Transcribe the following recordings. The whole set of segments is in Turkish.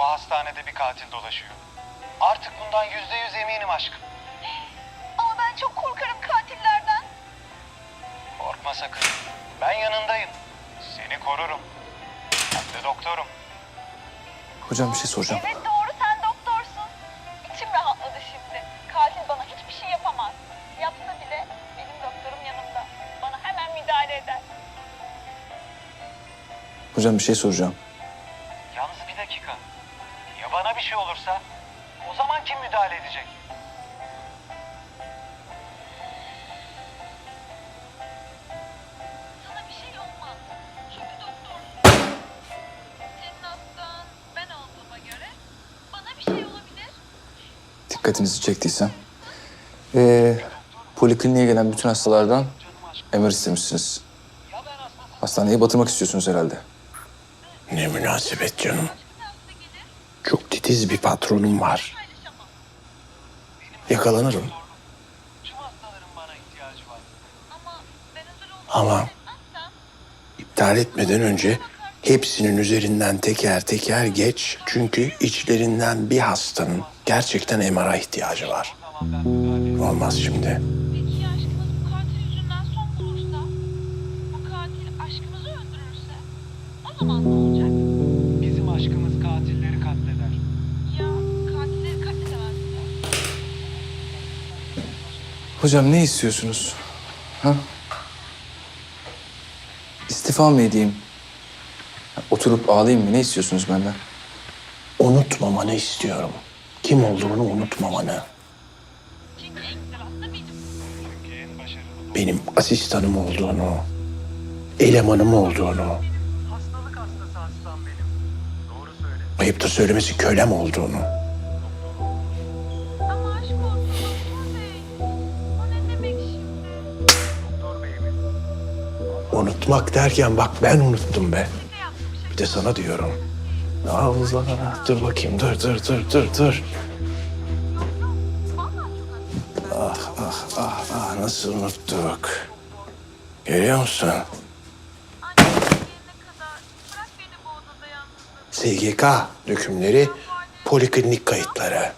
Bu hastanede bir katil dolaşıyor. Artık bundan yüzde yüz eminim aşkım. Ama ben çok korkarım katillerden. Korkma sakın. Ben yanındayım. Seni korurum. Hem de doktorum. Hocam bir şey soracağım. Evet doğru sen doktorsun. İçim rahatladı şimdi. Katil bana hiçbir şey yapamaz. Yapsa bile benim doktorum yanımda. Bana hemen müdahale eder. Hocam bir şey soracağım. Dikkatinizi çektiysem. Ee, polikliniğe gelen bütün hastalardan MR istemişsiniz. Hastaneye batırmak istiyorsunuz herhalde. Ne münasebet canım. Çok titiz bir patronum var. Yakalanırım. Ama iptal etmeden önce hepsinin üzerinden teker teker geç. Çünkü içlerinden bir hastanın gerçekten MR'a ihtiyacı var. Olmaz şimdi. Peki ya aşkımız bu katil yüzünden son bulursa? Bu katil aşkımızı öldürürse? O zaman ne olacak? Bizim aşkımız katilleri katleder. Ya katilleri katledemezse? Hocam ne istiyorsunuz? Ha? İstifa mı edeyim? Oturup ağlayayım mı? Ne istiyorsunuz benden? Unutmamanı istiyorum. Kim olduğunu unutmamanı. Benim. Asistanım olduğunu, elemanım olduğunu, ayıptır söylemesi kölem olduğunu. Unutmak derken bak ben unuttum be. Bir de sana diyorum. Allah dur bakayım dur dur dur dur dur. Ah ah ah ah nasıl unuttuk. Görüyor musun? SGK dökümleri poliklinik kayıtları.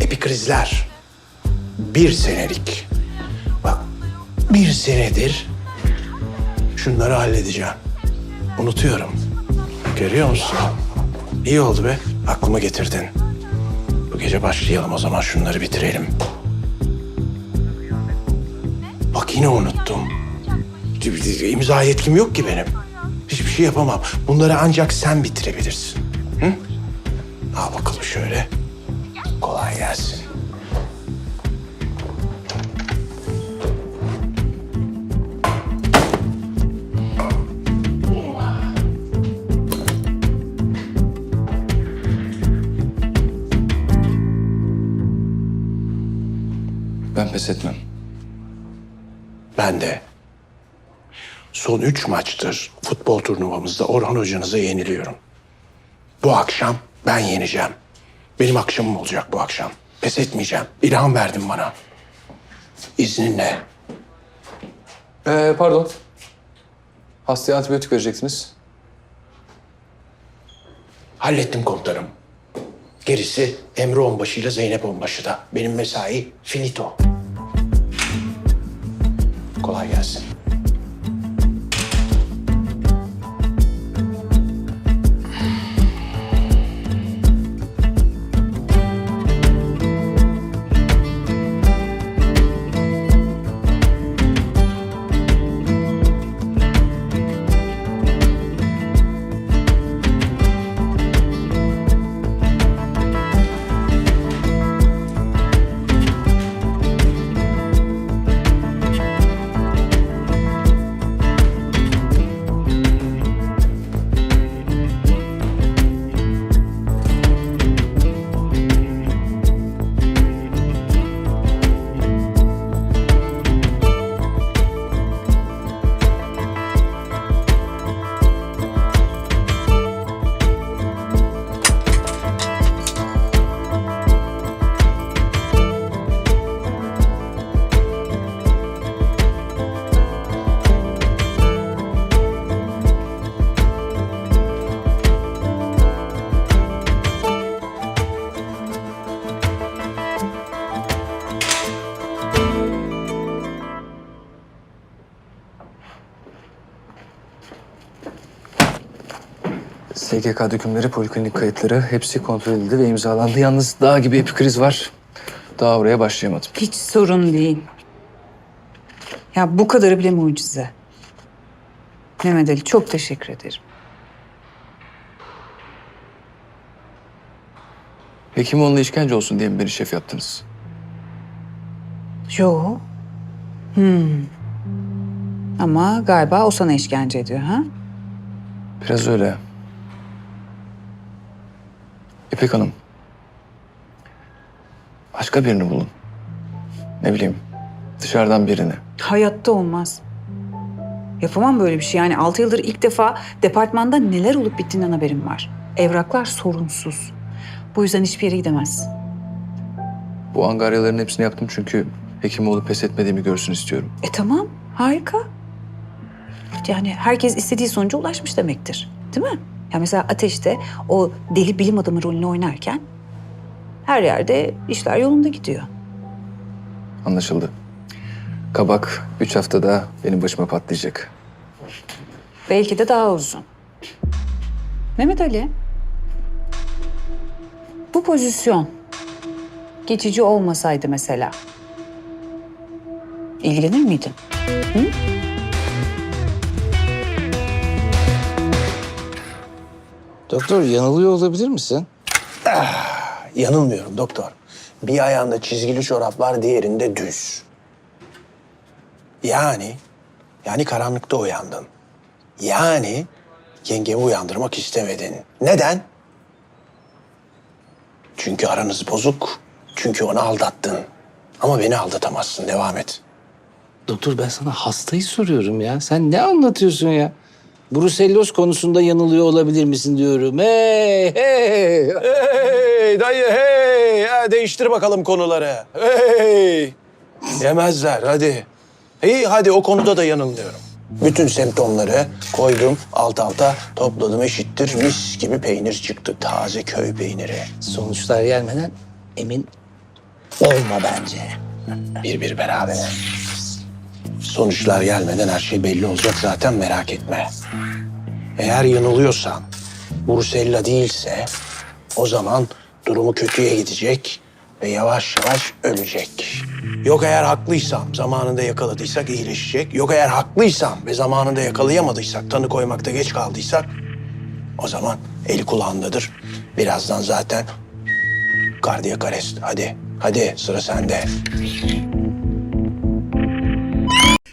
Epikrizler. Bir senelik. Bir senedir şunları halledeceğim. Unutuyorum. Görüyor musun? İyi oldu be. Aklıma getirdin. Bu gece başlayalım o zaman şunları bitirelim. Bak yine unuttum. İmza yetkim yok ki benim. Hiçbir şey yapamam. Bunları ancak sen bitirebilirsin. Hı? Al bakalım şöyle. Kolay gelsin. Ben pes etmem. Ben de. Son üç maçtır futbol turnuvamızda Orhan hocanıza yeniliyorum. Bu akşam ben yeneceğim. Benim akşamım olacak bu akşam. Pes etmeyeceğim. İlham verdin bana. İzninle. Ee, pardon. Hastaya antibiyotik verecektiniz. Hallettim komutanım. Gerisi Emre Onbaşı ile Zeynep Onbaşı da. Benim mesai finito. Kolay gelsin. SGK dökümleri, poliklinik kayıtları hepsi kontrol edildi ve imzalandı. Yalnız dağ gibi epikriz var. Daha oraya başlayamadım. Hiç sorun değil. Ya bu kadarı bile mucize. Mehmet Ali çok teşekkür ederim. Hekimoğlu'na işkence olsun diye mi beni şef yaptınız? Yo. Hmm. Ama galiba o sana işkence ediyor ha? Biraz öyle. İpek Hanım. Başka birini bulun. Ne bileyim dışarıdan birini. Hayatta olmaz. Yapamam böyle bir şey. Yani altı yıldır ilk defa departmanda neler olup bittiğinden haberim var. Evraklar sorunsuz. Bu yüzden hiçbir yere gidemez. Bu angaryaların hepsini yaptım çünkü Hekimoğlu pes etmediğimi görsün istiyorum. E tamam, harika. Yani herkes istediği sonuca ulaşmış demektir. Değil mi? Ya mesela Ateş'te o deli bilim adamı rolünü oynarken her yerde işler yolunda gidiyor. Anlaşıldı. Kabak üç haftada benim başıma patlayacak. Belki de daha uzun. Mehmet Ali, bu pozisyon geçici olmasaydı mesela ilgilenir miydin? Doktor yanılıyor olabilir misin? Yanılmıyorum doktor. Bir ayağında çizgili çoraplar, diğerinde düz. Yani, yani karanlıkta uyandın. Yani yengemi uyandırmak istemedin. Neden? Çünkü aranız bozuk. Çünkü onu aldattın. Ama beni aldatamazsın. Devam et. Doktor ben sana hastayı soruyorum ya. Sen ne anlatıyorsun ya? Bruselloz konusunda yanılıyor olabilir misin diyorum. Hey hey. Hey dayı hey. Ya değiştir bakalım konuları. Hey. Yemezler hadi. İyi hadi o konuda da yanılmıyorum. Bütün semptomları koydum alt alta topladım eşittir mis gibi peynir çıktı. Taze köy peyniri. Sonuçlar gelmeden emin olma bence. Bir bir beraber. Sonuçlar gelmeden her şey belli olacak zaten merak etme. Eğer yanılıyorsan, Brusella değilse o zaman durumu kötüye gidecek ve yavaş yavaş ölecek. Yok eğer haklıysam, zamanında yakaladıysak iyileşecek. Yok eğer haklıysam ve zamanında yakalayamadıysak, tanı koymakta geç kaldıysak o zaman eli kulağındadır. Birazdan zaten kardiyak arrest. Hadi, hadi sıra sende.